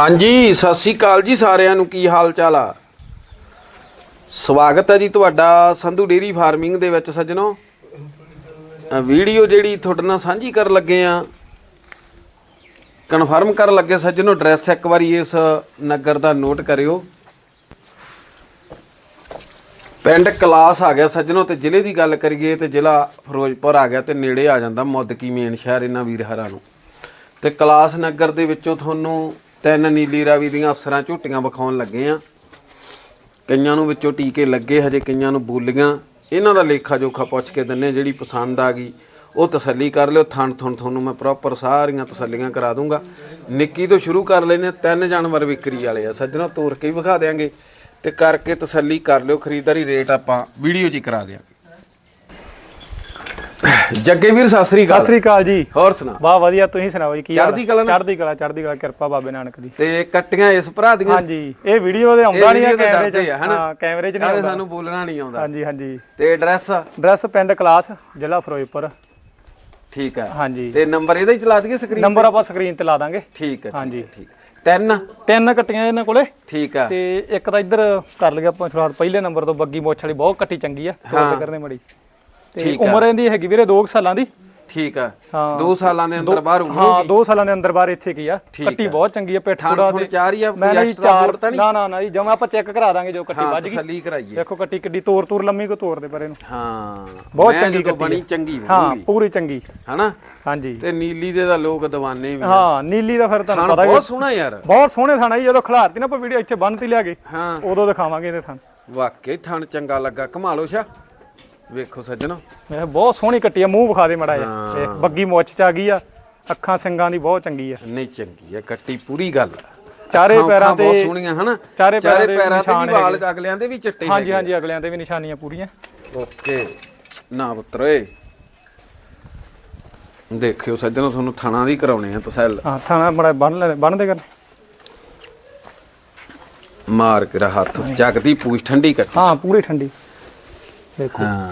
ਹਾਂਜੀ, ਸਤਿ ਸ੍ਰੀ ਅਕਾਲ ਜੀ ਸਾਰਿਆਂ ਨੂੰ, ਕੀ ਹਾਲ ਚਾਲ ਆ? ਸਵਾਗਤ ਹੈ ਜੀ ਤੁਹਾਡਾ ਸੰਧੂ ਡੇਰੀ ਫਾਰਮਿੰਗ ਦੇ ਵਿੱਚ ਸੱਜਣੋ। ਵੀਡੀਓ ਜਿਹੜੀ ਤੁਹਾਡੇ ਨਾਲ ਸਾਂਝੀ ਕਰਨ ਲੱਗੇ ਆ, ਕਨਫਰਮ ਕਰਨ ਲੱਗੇ ਸੱਜਣੋ, ਐਡਰੈਸ ਇੱਕ ਵਾਰੀ ਇਸ ਨਗਰ ਦਾ ਨੋਟ ਕਰਿਓ। ਪਿੰਡ ਕਲਾਸ ਆ ਗਿਆ ਸੱਜਣੋ, ਤੇ ਜ਼ਿਲ੍ਹੇ ਦੀ ਗੱਲ ਕਰੀਏ ਤੇ ਜ਼ਿਲ੍ਹਾ ਫਿਰੋਜ਼ਪੁਰ ਆ ਗਿਆ ਤੇ ਨੇੜੇ ਆ ਜਾਂਦਾ ਮੁੱਦਕੀ ਮੇਨ ਸ਼ਹਿਰ ਇਹਨਾਂ ਵੀਰ ਹਰਾਂ ਨੂੰ। ਤੇ ਕਲਾਸ ਨਗਰ ਦੇ ਵਿੱਚੋਂ ਤੁਹਾਨੂੰ ਤਿੰਨ ਨੀਲੀ ਰਾਵੀ ਦੀਆਂ ਅਸਰਾਂ ਝੋਟੀਆਂ ਵਿਖਾਉਣ ਲੱਗੇ ਆ। ਕਈਆਂ ਨੂੰ ਵਿੱਚੋਂ ਟੀਕੇ ਲੱਗੇ, ਹਜੇ ਕਈਆਂ ਨੂੰ ਬੋਲੀਆਂ। ਇਹਨਾਂ ਦਾ ਲੇਖਾ ਜੋਖਾ ਪੁੱਛ ਕੇ ਦਿੰਨੇ ਜਿਹੜੀ ਪਸੰਦ ਆ ਗਈ, ਉਹ ਤਸੱਲੀ ਕਰ ਲਿਓ। ਥਣ ਥਣ ਤੁਹਾਨੂੰ ਮੈਂ ਪ੍ਰੋਪਰ ਸਾਰੀਆਂ ਤਸੱਲੀਆਂ ਕਰਾ ਦੂੰਗਾ। ਨਿੱਕੀ ਤੋਂ ਸ਼ੁਰੂ ਕਰ ਲੈਨੇ ਤਿੰਨ ਜਾਨਵਰ ਵਿਕਰੀ ਵਾਲੇ ਆ। ਸੱਜਣੋ, ਤੋਰ ਕੇ ਹੀ ਵਿਖਾ ਦੇਾਂਗੇ ਤੇ ਕਰਕੇ ਤਸੱਲੀ ਕਰ ਲਿਓ। ਖਰੀਦਦਾਰੀ ਰੇਟ ਆਪਾਂ ਵੀਡੀਓ 'ਚ ਹੀ ਕਰਾ ਦਿਆਂ ਜੱਗੇ ਵੀਰ ਸਤਿ ਸ੍ਰੀ ਸਤਿ ਅਕਾਲ ਸ੍ਰੀ ਅਕਾਲ ਜੀ। ਹੋਰ ਸੁਣਾ। ਵਾਹ ਵਧੀਆ ਤੁਸੀਂ ਸੁਣਾਓ ਜੀ ਕੀ ਹਾਲ ਚੜ੍ਹਦੀ ਕਲਾ ਨਾ? ਚੜ੍ਹਦੀ ਕਲਾ ਚੜ੍ਹਦੀ ਕਲਾ ਕਿਰਪਾ ਬਾਬੇ ਨਾਨਕ ਦੀ। ਤੇ ਕੱਟੀਆਂ ਇਸ ਭਰਾ ਦੀਆਂ? ਹਾਂਜੀ ਇਹ ਵੀਡੀਓ ਦੇ ਆਉਂਦਾ ਨਹੀਂ video ਤੇ ਕੈਮਰੇ ਡਰਦੇ 'ਚ ਆ, ਹਨਾ? ਹਾਂ ਕੈਮਰੇ 'ਚ ਨਹੀਂ ਆਉਂਦਾ। ਸਾਨੂੰ ਬੋਲਣਾ ਨਹੀਂ ਆਉਂਦਾ। ਹਾਂਜੀ ਹਾਂਜੀ। ਤੇ ਐਡਰੈਸ ਐਡਰੈਸ ਪਿੰਡ ਕਲਾਸ ਜ਼ਿਲ੍ਹਾ ਫਿਰੋਜ਼ਪੁਰ। ਠੀਕ ਹੈ ਹਾਂਜੀ। ਤੇ ਨੰਬਰ ਇਹਦਾ ਹੀ ਚਲਾ ਦਈਏ ਸਕਰੀਨ ਨੰਬਰ ਆਪਾਂ ਸਕਰੀਨ ਤੇ ਲਾ ਦਾਂਗੇ। ਠੀਕ ਹੈ ਹਾਂਜੀ। ਠੀਕ ਹੈ, ਤਿੰਨ? ਤਿੰਨ ਕੱਟੀਆਂ ਇਹਨਾਂ ਕੋਲੇ। ਠੀਕ ਆ। ਤੇ ਇੱਕ ਤਾਂ ਇੱਧਰ ਕਰ ਲਿਆ ਆਪਾਂ ਸ਼ੁਰੂਆਤ ਪਹਿਲੇ ਨੰਬਰ ਤੋਂ ਬੱਗੀ ਮੋਛ ਵਾਲੀ ਬਹੁਤ ਕੱਟੀ ਚੰਗੀ ਆ। ਕਰਨੇ ਮੜੀ। ਤੇ ਠੀਕ ਆ। ਉਮਰ ਇਹਦੀ ਹੈਗੀ ਵੀਰੇ 2 ਸਾਲਾਂ ਦੀ। ਠੀਕ ਆ। ਹਾਂ। 2 ਸਾਲਾਂ ਦੇ ਅੰਦਰ ਬਾਹਰ ਹਾਂ ਉਮਰੋਗੀ 2 ਸਾਲਾਂ ਦੇ ਅੰਦਰ ਬਾਹਰ ਇੱਥੇ ਕੀ ਆ? ਠੀਕ ਕੱਟੀ ਆ। ਬਹੁਤ ਚੰਗੀ ਆ ਪਿੱਠ ਥੁਣ ਤੇ ਚਾਰ ਹੀ ਆ, ਮੈਂ ਕੋਈ ਨਾ ਜੀ extra ਚਾਰ ਤਾਂ ਨਹੀਂ? ਨਾ ਨਾ ਨਾ ਜੀ ਜਮਾ ਆਪਾਂ ਚੈੱਕ ਕਰਾ ਦਾਂਗੇ ਜੋ ਕੱਟੀ ਹਾਂ ਵੱਜ ਗਈ। ਤਸੱਲੀ ਕਰਾਈਏ। ਦੇਖੋ ਕੱਟੀ ਕਿੱਡੀ ਤੋਰ ਤੋਰ ਲੰਮੀ ਕੋ ਤੋਰ ਦੇ ਪਰੇ ਨੂੰ। ਹਾਂ। ਬਹੁਤ ਮੈਂ ਚੰਗੀ ਜਦੋਂ ਕੱਟੀ ਬਣੀ ਆ। ਚੰਗੀ ਹਾਂ ਬਣੂਗੀ ਪੂਰੀ ਚੰਗੀ। ਹਨਾ? ਹਾਂਜੀ। ਤੇ ਨੀਲੀ ਦੇ ਦਾ ਲੋਕ ਦੀਵਾਨੇ ਵੀ। ਹਾਂ ਨੀਲੀ ਦਾ ਫਿਰ ਤੁਹਾਨੂੰ ਪਤਾ ਹੀ ਬਹੁਤ ਸੋਹਣਾ ਯਾਰ। ਬਹੁਤ ਸੋਹਣੇ ਥਾਣਾ ਜੀ ਜਦੋਂ ਖਿਲਾਰਤੀ ਨਾ ਆਪਾਂ ਵੀਡੀਓ ਇੱਥੇ ਬੰਨਤੀ ਲਿਆ ਕੇ ਹਾਂ। ਉਦੋਂ ਦਿਖਾਵਾਂਗੇ ਇਹਦੇ ਥਣ। ਵਾਕਈ ਥਣ ਚੰਗਾ ਲੱਗਾ। ਕਮਾ ਲਓ ਸ਼ਾ। ਵੇਖੋ ਸੱਜਣੋ। ਇਹ ਬਹੁਤ ਸੋਹਣੀ ਕੱਟੀ ਆ ਮੂੰਹ ਵਿਖਾ ਦੇ ਮੜਾ ਜਿਹਾ। ਹਾਂ। ਦੇਖ ਬੱਗੀ ਮੁੱਛ ਚ ਆ ਗਈ ਆ ਅੱਖਾਂ ਸਿੰਗਾਂ ਦੀ ਬਹੁਤ ਚੰਗੀ ਆ। ਨਹੀਂ ਚੰਗੀ ਆ ਕੱਟੀ ਪੂਰੀ ਗੱਲ ਆ। ਚਾਰੇ ਅੱਖਾਂ ਪੈਰਾਂ ਉੱਖਾਂ ਬਹੁਤ ਤੇ- ਸੋਹਣੀਆਂ ਹਨਾ? ਚਾਰੇ ਪੈਰਾਂ ਦੇ ਤੇ ਵੀ ਵਾਲ ਅਗਲਿਆਂ ਦੇ ਵੀ ਚਿੱਟੇ ਹਾਂਜੀ ਹਾਂਜੀ ਅਗਲਿਆਂ ਤੇ ਵੀ ਨਿਸ਼ਾਨੀਆਂ ਪੂਰੀਆਂ। ਓਕੇ। ਨਾ ਪੁੱਤਰ। ਓਏ ਦੇਖਿਓ ਸੱਜਣੋ ਤੁਹਾਨੂੰ ਥਾਣਾ ਦੀ ਕਰਾਉਣੇ ਆ ਤਸੈਲ। ਹਾਂ ਥਾਣਾ ਮੜਾ ਬੰਨ ਲੈ ਬੰਨਦੇ ਕਰ ਮਾਰ ਕੇ ਹੱਥ ਚੱਕਦੀ ਪੂਛ ਠੰਡੀ ਕੱਟੀ। ਹਾਂ ਪੂਰੀ ਠੰਡੀ। ਦੇਖੋ ਹਾਂ।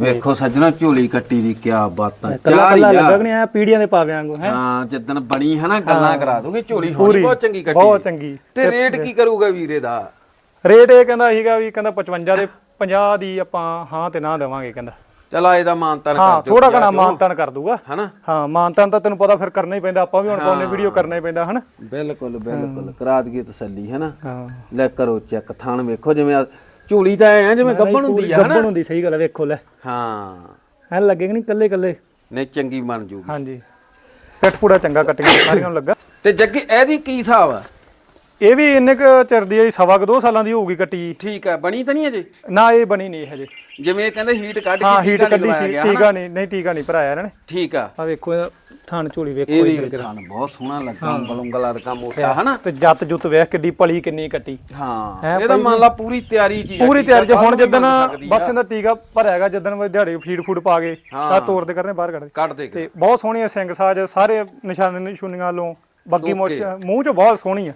ਵੇਖੋ ਸੱਜਣੋ ਝੋਲੀ ਕੱਟੀ ਦੀ ਕੀ ਬਾਤਾਂ। ਕੱਲਾ ਚਾਰ ਹੀ ਕੱਲਾ ਆ। ਲੱਗਣੇ ਆ ਪੀੜੀਆਂ ਦੇ ਪਾਵੇ ਵਾਂਗੂ ਹੈ। ਹਾਂ ਜਿੱਦਣ ਬਣੀ ਹੈ ਨਾ ਗੱਲਾਂ ਕਰਾ ਦੋਗੇ ਝੋਲੀ ਹੋਣੀ ਬਹੁਤ ਚੰਗੀ ਕੱਟੀ ਬਹੁਤ ਚੰਗੀ। ਤੇ ਰੇਟ ਕੀ ਕਰੂਗਾ ਵੀਰੇ ਦਾ? ਰੇਟ ਇਹ ਕਹਿੰਦਾ ਸੀਗਾ ਵੀ ਕਹਿੰਦਾ 55 ਦੇ 50 ਦੀ ਆਪਾਂ ਹਾਂ ਤੇ ਨਾ ਦੇਵਾਂਗੇ ਕਹਿੰਦਾ। ਚਲਾ ਇਹਦਾ ਮਾਨਤਾਨ ਹਾਂ ਕਰ ਦਿਓ ਥੋੜਾ ਘਣਾ ਮਾਨਤਾਨ ਕਰ ਦੂਗਾ। ਹਨਾ? ਹਾਂ ਮਾਨਤਾਨ ਤਾਂ ਤੈਨੂੰ ਪਤਾ ਫਿਰ ਕਰਨਾ ਹੀ ਪੈਂਦਾ ਆਪਾਂ ਵੀ ਹੁਣ ਪਾਉਨੇ ਵੀਡੀਓ ਕਰਨਾ ਹੀ ਪੈਂਦਾ ਹਨਾ। ਬਿਲਕੁਲ ਬਿਲਕੁਲ। ਕਰਾ ਦਈਏ ਤਸੱਲੀ ਹੈ ਨਾ ਹਾਂ। ਲੈ ਕਰੋ ਚੈੱਕ ਥਾਣ ਵੇਖੋ ਜਿਵੇਂ ਝੋਲੀ ਤਾਂ ਐ ਜਿਵੇਂ ਗੱਬਣ ਹੁੰਦੀ ਆ ਹਨਾ? ਗੱਬਣ ਹੁੰਦੀ ਸਹੀ ਗੱਲ ਹੈ ਵੇਖੋ ਲੈ। ਹਾਂ। ਐ ਲੱਗੇਗਾ ਨਹੀਂ ਕੱਲੇ ਕੱਲੇ ਨਹੀਂ ਚੰਗੀ ਬਣ ਜੂਗੀ। ਹਾਂਜੀ। ਪਿੱਠ ਪੂੜਾ ਚੰਗਾ ਕੱਟ ਗਿਆ ਸਾਰਿਆਂ ਨੂੰ ਲੱਗਾ। ਤੇ ਜੱਗੇ ਇਹਦੀ ਕੀ ਹਿਸਾਬ ਆ? ਇਹ ਵੀ ਇੰਨੇ ਕੁ ਚਿਰ ਦੀ ਜੀ, ਸਵਾ ਕੁ ਦੋ ਸਾਲਾਂ ਦੀ ਹੋਊਗੀ ਕੱਟੀ ਠੀਕ ਆ ਬਣੀ ਤਾਂ ਨਹੀਂ ਅਜੇ? ਨਾ ਇਹ ਬਣੀ ਨਹੀਂ ਹਜੇ। ਜਿਵੇਂ ਇਹ ਕਹਿੰਦੇ ਹੀਟ ਕੱਢ ਹਾਂ ਕੇ ਹੀਟ ਟੀਕਾ ਕੱਢੀ ਲਵਾਇਆ ਸੀ ਗਿਆ, ਹਨਾ? ਟੀਕਾ ਨਹੀਂ ਨਹੀਂ ਟੀਕਾ ਨਹੀਂ ਭਰਾਇਆ ਇਹਨਾਂ ਨੇ। ਠੀਕ ਆ। ਆ ਵੇਖੋ ਇਹਦਾ ਥਾਣ ਝੋਲੀ ਵੇਖੋ ਇਹਦੀ ਕਿਹੜਾ। ਥਾਣ ਬਹੁਤ ਸੋਹਣਾ ਲੱਗਾ ਉਂਗਲ ਅਰਕਾ ਮੋਟਾ ਹਨਾ? ਤੇ ਜੱਤ ਜੁੱਤ ਵੇਖ ਕਿੱਡੀ ਪਲੀ ਕਿੰਨੀ ਕੱਟੀ। ਹਾਂ ਹੈਂ ਇਹਦਾ ਮੰਨ ਲਾ ਪੂਰੀ ਤਿਆਰੀ ਚ ਹੀ ਆ, ਪੂਰੀ ਤਿਆਰ ਜੇ ਹੁਣ ਜਿੱਦਣ। ਬਸ ਇਹਦਾ ਟੀਕਾ ਭਰਿਆਗਾ ਜਿੱਦਣ ਦਿਹਾੜੀ ਫੀਡ ਫੂਡ ਪਾ ਕੇ ਹਾਂ। ਤਾਂ ਤੋੜ ਦੇ ਕਰਨੇ ਬਾਹਰ ਕੱਢ ਦੇ। ਕੱਢ ਦੇ ਤੇ ਬਹੁਤ ਸੋਹਣੀਆਂ ਸਿੰਘ ਸਾਜ ਸਾਰੇ ਨਿਸ਼ਾਨੇ ਨਿਸ਼ੂਨੀਆਂ ਵੱਲੋਂ ਬੱਗੀ ਮੁੱਛ ਮੂੰਹ ਚ ਬਹੁਤ ਸੋਹਣੀ ਆ।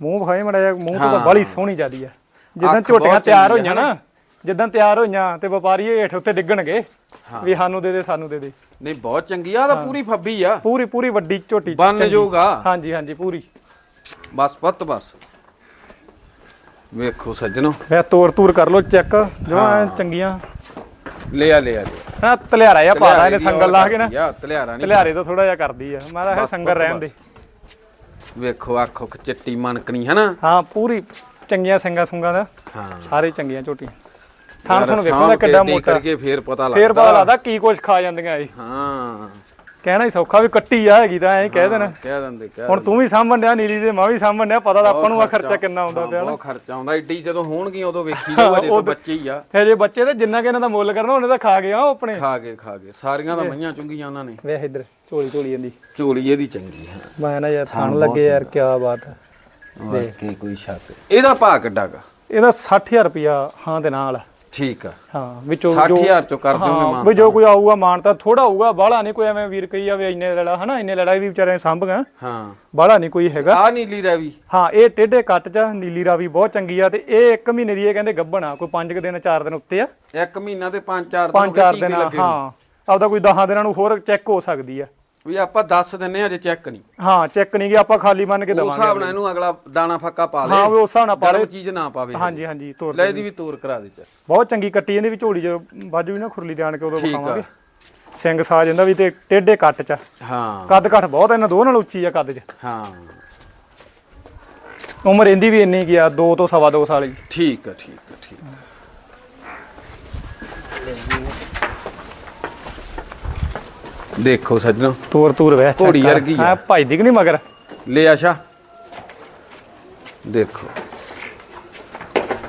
ਮੂੰਹ ਵਿਖਾਏ ਮੜਾ ਜਾ ਮੂੰਹ ਤੋਂ। ਬੜੀ ਸੋਹਣੀ ਜਿਆਦੀ ਆ। ਜਿੱਦਾਂ ਅੱਖ ਝੋਟੀਆਂ ਤਿਆਰ ਚੰਗੀ ਆ, ਹੋਈਆਂ ਨਾ ਜਿੱਦਾਂ ਤਿਆਰ ਹੋਈਆਂ ਤੇ ਵਪਾਰੀ ਹੇਠ ਉੱਤੇ ਡਿੱਗਣਗੇ ਵੀ ਸਾਨੂੰ ਦੇ ਦੇ ਸਾਨੂੰ ਦੇ ਦੇ। ਨਹੀਂ ਬਹੁਤ ਚੰਗੀ ਆ ਤਾਂ ਪੂਰੀ ਫੱਬੀ ਆ। ਪੂਰੀ ਪੂਰੀ ਵੱਡੀ ਝੋਟੀ ਬਣ ਚੰਗੀ। ਜਾਊਗਾ ਹਾਂਜੀ ਹਾਂਜੀ ਪੂਰੀ। ਬਸ ਪੁੱਤ ਬਸ। ਵੇਖੋ ਸੱਜਣੋ। ਇਹ ਤੋਰ ਤੂਰ ਕਰ ਲੋ ਚੈੱਕ। ਜੋ ਐਂ ਚੰਗੀਆਂ। ਲਿਆ ਲਿਆ ਹਾਂ ਤਲਿਆਰਾ ਜਿਹਾ ਪਾ ਦਾਂਗੇ ਸੰਗਲ ਲਾ ਕੇ ਨਾ। ਯਾ ਤਲਿਆਰਾ ਨਹੀਂ ਤਲਿਆਰੇ ਤੋਂ ਥੋੜਾ ਜਿਹਾ ਕਰਦੀ ਆ। ਮੈਂ ਤਾਂ ਇਹ ਸੰਗਲ ਰਹਿਣ ਦੇ। ਵੇਖੋ ਅੱਖ ਉੱਖ ਚਿੱਟੀ ਮਨਕਣੀ ਹੈ ਨਾ ਹਾਂ ਪੂਰੀ ਚੰਗੀਆਂ ਸੰਗਾ ਸੁੰਗਾ ਦਾ। ਹਾਂ। ਸਾਰੇ ਚੰਗੀਆਂ ਝੋਟੀਆਂ। ਥਾਂ ਤੁਹਾਨੂੰ ਵੇਖੋ ਦਾ ਕਿੱਡਾ ਮੋਟਾ। ਕਰਕੇ ਫੇਰ ਪਤਾ ਲੱਗਦਾ। ਫੇਰ ਪਤਾ ਲੱਗਦਾ ਕੀ ਕੁਝ ਖਾ ਜਾਂਦੀਆਂ ਇਹ। ਹਾਂ। ਕਹਿਣਾ ਹੀ ਸੌਖਾ ਵੀ ਕੱਟੀ ਆ ਹੈਗੀ ਤਾਂ ਐਂ ਕਹਿ ਦੇਣਾ। ਕਹਿ ਦਿੰਦੇ ਕਹਿ ਹੁਣ ਤੂੰ ਵੀ ਸਾਂਭਣ ਡਿਆ ਨੀਲੀ ਦੇ ਮੈਂ ਵੀ ਸਾਂਭਣ ਡਿਆ ਪਤਾ ਤਾਂ ਆਪਾਂ ਨੂੰ ਆ ਖਰਚਾ ਕਿੰਨਾ ਆਉਂਦਾ ਪਿਆ ਬਹੁਤ ਖਰਚਾ ਆਉਂਦਾ। ਏਡੀ ਜਦੋਂ ਹੋਣਗੀਆਂ ਉਦੋਂ ਵੇਖੀ ਜਾਓ ਅਜੇ ਤਾਂ ਬੱਚੇ ਹੀ ਆ। ਤੇ ਜੇ ਬੱਚੇ ਤੇ ਜਿੰਨਾ ਕਿ ਇਹਨਾਂ ਦਾ ਮੁੱਲ ਕਰਨਾ ਉਹਨੇ ਤਾਂ ਖਾ ਉਹ ਆਪਣੇ। ਖਾ ਕੇ ਖਾ ਕੇ ਸਾਰੀਆਂ ਤਾਂ ਮਈਆਂ ਚੁੰਗੀਆਂ ਉਹਨਾਂ ਨੇ। ਵੇਖ ਇੱਧਰ। ਝੋਲੀ ਝੋਲੀ ਜਾਂਦੀ। ਝੋਲੀ ਇਹਦੀ ਚੰਗੀ ਹੈ। ਮੈਂ ਨਾ ਯਾਰ ਥਣ ਲੱਗੇ ਯਾਰ ਕੀ ਬਾਤ ਹੈ। ਵਾਕਈ ਕੋਈ ਸ਼ੱਕ ਇਹਦਾ ਭਾਅ ਕਿੱਡਾਗਾ ਇਹਦਾ 60000 ਰੁਪਿਆ ਹਾਂ ਦੇ ਨਾਲ। ਠੀਕ ਆ। ਹਾਂ ਵਿੱਚੋਂ 60000 ਚੋਂ ਕਰ ਦਿਓਗੇ ਹਾਂ ਮਾਂ ਵੀ ਜੋ ਕੋਈ ਆਊਗਾ ਮਾਨ ਤਾਂ ਥੋੜਾ ਆਊਗਾ। ਬਾਹਲਾ ਨਹੀਂ ਕੋਈ ਐਵੇਂ ਵੀਰ ਕਹੀ ਜਾਵੇ ਇੰਨੇ ਲੜਾ ਹਨਾ ਇੰਨੇ ਲੜਾ ਵੀ ਵਿਚਾਰੇ ਸੰਭ ਗਏ। ਹਾਂ। ਬਾਹਲਾ ਨਹੀਂ ਕੋਈ ਹੈਗਾ। ਆ ਨੀਲੀ ਰਵੀ। ਹਾਂ ਇਹ ਟੇਢੇ ਕੱਟ ਚ ਨੀਲੀ ਰਾਵੀ ਬਹੁਤ ਚੰਗੀ ਆ ਤੇ ਇਹ ਇੱਕ ਮਹੀਨੇ ਦੀ ਇਹ ਕਹਿੰਦੇ ਗੱਭਣ ਆ ਕੋਈ 5 ਦਿਨ 4 ਦਿਨ ਉੱਤੇ ਆ। ਇੱਕ ਮਹੀਨਾ ਤੇ 5-4 ਦਿਨ 5-4 ਦਿਨ ਆ, ਹਾਂ। ਆਪਦਾ ਕੋਈ 10 ਦਿਨਾਂ ਨੂੰ ਹੋਰ ਚੈੱਕ ਹੋ ਸਕਦੀ ਆ। ਵੀ ਆਪਾਂ ਦੱਸ ਦਿੰਨੇ ਆ ਜੇ ਚੈੱਕ ਨਹੀਂ। ਹਾਂ ਚੈੱਕ ਨਹੀਂ ਕਿ ਆਪਾਂ ਖਾਲੀ ਮੰਨ ਕੇ ਉਸ ਦਵਾਂਗੇ ਹਿਸਾਬ ਨਾਲ ਇਹਨੂੰ ਅਗਲਾ ਦਾਣਾ ਫੱਕਾ ਪਾ ਲੇ ਹਾਂ ਉਸ ਹਿਸਾਬ ਨਾਲ ਪਾ ਲੇ ਚੀਜ਼ ਨਾ ਪਾਵੇ ਹਾਂਜੀ ਹਾਂਜੀ। ਤੋਰ ਲੈ ਇਹਦੀ ਵੀ ਤੋਰ ਕਰਾ ਦੇ ਚ ਬਹੁਤ ਚੰਗੀ ਕੱਟੀ ਇਹਦੀ ਵੀ ਝੋਲੀ ਚ। ਬਾਜੂ ਵੀ ਨਾ ਖੁਰਲੀ ਜਾਣ ਕੇ ਉਦੋਂ ਠੀਕ ਆ। ਵਿਖਾਵਾਂਗੇ। ਸਿੰਘ ਸਾਜ ਇਹਦਾ ਵੀ ਤੇ ਟੇਢੇ ਕੱਟ ਚ ਹਾਂ। ਕੱਦ ਘੱਟ ਬਹੁਤ ਆ, ਇਹਨਾਂ ਦੋ ਨਾਲ ਉੱਚੀ ਆ ਕੱਦ ਚ। ਹਾਂ। ਉਮਰ ਇਹਦੀ ਵੀ ਇੰਨੀ ਕੀ ਆ 2 ਤੋਂ ਸਵਾ 2 ਸਾਲ ਦੀ। ਠੀਕ ਆ ਠੀਕ ਆ ਠੀਕ ਆ। ਦੇਖੋ ਸੱਜਣੋ। ਤੋਰ ਤੂਰ ਵੈ ਘੋੜੀ ਵਰਗੀ ਆ। ਹਾਂ ਭਜਦੀ ਕਿ ਨਹੀਂ ਮਗਰ? ਲੈ ਆਸ਼ਾ ਦੇਖੋ।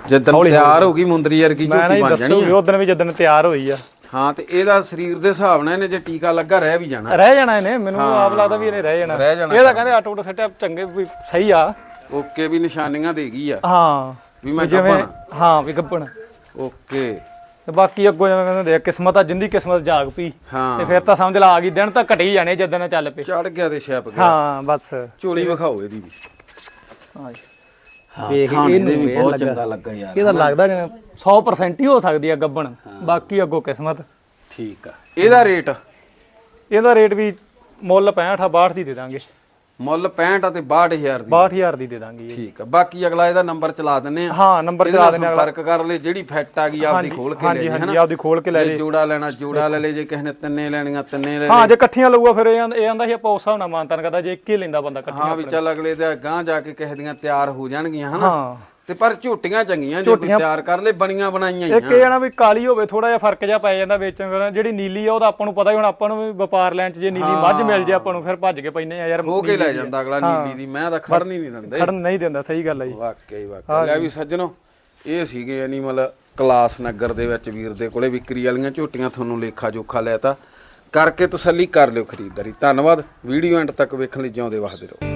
ਜਦੋਂ ਹੌਲੀ ਤਿਆਰ ਹੋ ਗਈ ਮੁੰਦਰੀ ਵਰਗੀ ਮੈਂ ਨਾ ਝੋਟੀ ਜੀ ਬਣ ਜਾਣੀ ਵੀ ਆ ਉਦੋਂ ਵੀ ਜਦੋਂ ਤਿਆਰ ਹੋਈ ਆ। ਹਾਂ ਤੇ ਇਹਦਾ ਸਰੀਰ ਦੇ ਹਿਸਾਬ ਨਾਲ ਇਹਨੇ ਜੇ ਟੀਕਾ ਲੱਗਾ ਰਹਿ ਵੀ ਜਾਣਾ। ਰਹਿ ਜਾਣਾ ਇਹਨੇ ਮੈਨੂੰ ਆਪ ਲੱਗਦਾ ਵੀ ਇਹਨੇ ਰਹਿ ਜਾਣਾ। ਰਹਿ ਜਾਣਾ ਕਹਿੰਦੇ ਆਟੋ ਸੈਟਅਪ ਚੰਗੇ ਵੀ ਸਹੀ ਆ। ਓਕੇ ਵੀ ਨਿਸ਼ਾਨੀਆਂ ਦੇ ਗਈ ਆ। ਹਾਂ। ਵੀ ਮੈਂ ਜਿਵੇਂ ਹਾਂ ਵੀ ਗੱਬਣ ਓਕੇ। ਤੇ ਬਾਕੀ ਅੱਗੋਂ ਜਿਵੇਂ ਕਹਿੰਦੇ ਹੁੰਦੇ ਆ ਕਿਸਮਤ ਆ ਜਿੰਦੀ ਕਿਸਮਤ ਜਾਗ ਪਈ। ਹਾਂ। ਤੇ ਫਿਰ ਤਾਂ ਸਮਝ ਲਾ ਆ ਗਈ ਦਿਨ ਤਾਂ ਘਟੀ ਜਾਣੇ ਜਦੋਂ ਨਾ ਚੱਲ ਪਏ। ਚੜ ਗਿਆ ਤੇ ਛਿਪ ਗਿਆ। ਹਾਂ ਬਸ। ਝੋਲੀ ਵਿਖਾਓ ਇਹਦੀ ਵੀ। ਵੇਖ ਥਾਣ ਇਹਨੂੰ ਇਹਦੇ ਵੀ ਵੇਖ ਬਹੁਤ ਲੱਗਾ। ਚੰਗਾ ਲੱਗਾ ਯਾਰ। ਇਹਦਾ ਲੱਗਦਾ ਜਿਵੇਂ 100% ਹੀ ਹੋ ਸਕਦੀ ਆ ਗੱਬਣ। ਬਾਕੀ ਅੱਗੋਂ ਕਿਸਮਤ। ਠੀਕ ਆ। ਇਹਦਾ ਰੇਟ? ਇਹਦਾ ਰੇਟ ਵੀ ਮੁੱਲ 65 62 ਦੀ ਦੇ ਦਾਂਗੇ। ਮੁੱਲ 65 ਅਤੇ 62000 ਦੀ। 62000 ਦੀ ਦੇ ਦਾਂਗੇ। ਠੀਕ ਆ ਬਾਕੀ ਅਗਲਾ ਇਹਦਾ ਨੰਬਰ ਚਲਾ ਦਿੰਨੇ ਆ। ਹਾਂ ਨੰਬਰ ਚਲਾ ਦਿੰਦੇ ਅਗਲਾ। ਸੰਪਰਕ ਕਰ ਲੈ ਜਿਹੜੀ ਫਿੱਟ ਆ ਗਈ ਆਪਦੀ ਖੋਲ ਕੇ ਲੈ ਹਾਂਜੀ ਜੇ ਹਾਂਜੀ ਆਪਦੀ ਖੋਲ ਕੇ ਲੈ ਜੇ ਜੋੜਾ ਲੈਣਾ ਜੋੜਾ ਲੈ ਲੈ ਜੇ ਕਿਸੇ ਨੇ ਤਿੰਨੇ ਲੈਣੀਆਂ ਤਿੰਨੇ ਲੈ ਹਾਂ ਜੇ ਇਕੱਠੀਆਂ ਲਊਗਾ ਫਿਰ ਇਹ ਆਂਦਾ- ਇਹ ਆਂਦਾ ਸੀ ਆਪਾਂ ਉਸ ਹਿਸਾਬ ਨਾਲ ਮਾਨਤਾਨ ਕਰਦਾ ਜੇ ਇੱਕ ਹੀ ਲੈਂਦਾ ਬੰਦਾ ਇਕੱਠੀਆਂ ਹਾਂ ਵੀ ਚੱਲ ਅਗਲੇ ਦੇ ਗਾਂ ਜਾ ਕੇ ਕਿਸੇ ਦੀਆਂ ਤਿਆਰ ਹੋ ਜਾਣਗੀਆਂ ਹਨਾ? ਹਾਂ। ਤੇ ਪਰ ਝੋਟੀਆਂ ਚੰਗੀਆਂ ਜੇ ਕੋਈ ਤਿਆਰ ਕਰ ਲੈ ਬਣੀਆਂ ਬਣਾਈਆਂ ਹੀ ਇੱਕ ਇਹ ਨਾ ਵੀ ਕਾਲੀ ਹੋਵੇ ਥੋੜਾ ਜਿਹਾ ਫ਼ਰਕ ਜਿਹਾ ਪੈ ਜਾਂਦਾ ਵੇਚਣ ਜਿਹੜੀ ਨੀਲੀ ਆ ਉਹਦਾ ਆਪਾਂ ਨੂੰ ਪਤਾ ਹੀ ਹੁਣ ਆਪਾਂ ਨੂੰ ਵੀ ਵਪਾਰ ਲੈਣ ਚ ਜੇ ਨੀਲੀ ਮੱਝ ਮਿਲ ਜੇ ਆਪਾਂ ਨੂੰ ਫਿਰ ਭੱਜ ਕੇ ਪੈਨੇ ਆ ਯਾਰ ਹੋ ਕੇ ਲੈ ਜਾਂਦਾ ਅਗਲਾ ਨੀਲੀ ਦੀ ਮੈਂ ਤਾਂ ਖੜਨੀ ਨਹੀਂ ਦਿੰਦੇ। ਖੜਨ ਨਹੀਂ ਦਿੰਦਾ ਸਹੀ ਗੱਲ ਜੀ। ਵਾਕਈ ਵਾਕਈ। ਲੈ ਵੀ ਸੱਜਣੋ ਇਹ ਸੀਗੇ ਐਨੀਮਲ ਕਲਾਸ ਨਗਰ ਦੇ ਵਿੱਚ ਵੀਰ ਦੇ ਕੋਲੇ ਵਿਕਰੀ ਵਾਲੀਆਂ ਝੋਟੀਆਂ ਤੁਹਾਨੂੰ ਲੇਖਾ ਜੋਖਾ ਲਿਆ ਤਾਂ। ਕਰਕੇ ਤਸੱਲੀ ਕਰ ਲਿਓ ਖਰੀਦਦਾਰੀ। ਧੰਨਵਾਦ। ਵੀਡੀਓ ਐਂਡ ਤੱਕ ਵੇਖਣ ਲਈ ਜਿਉਂਦੇ ਵਸਦੇ ਰਹੋ।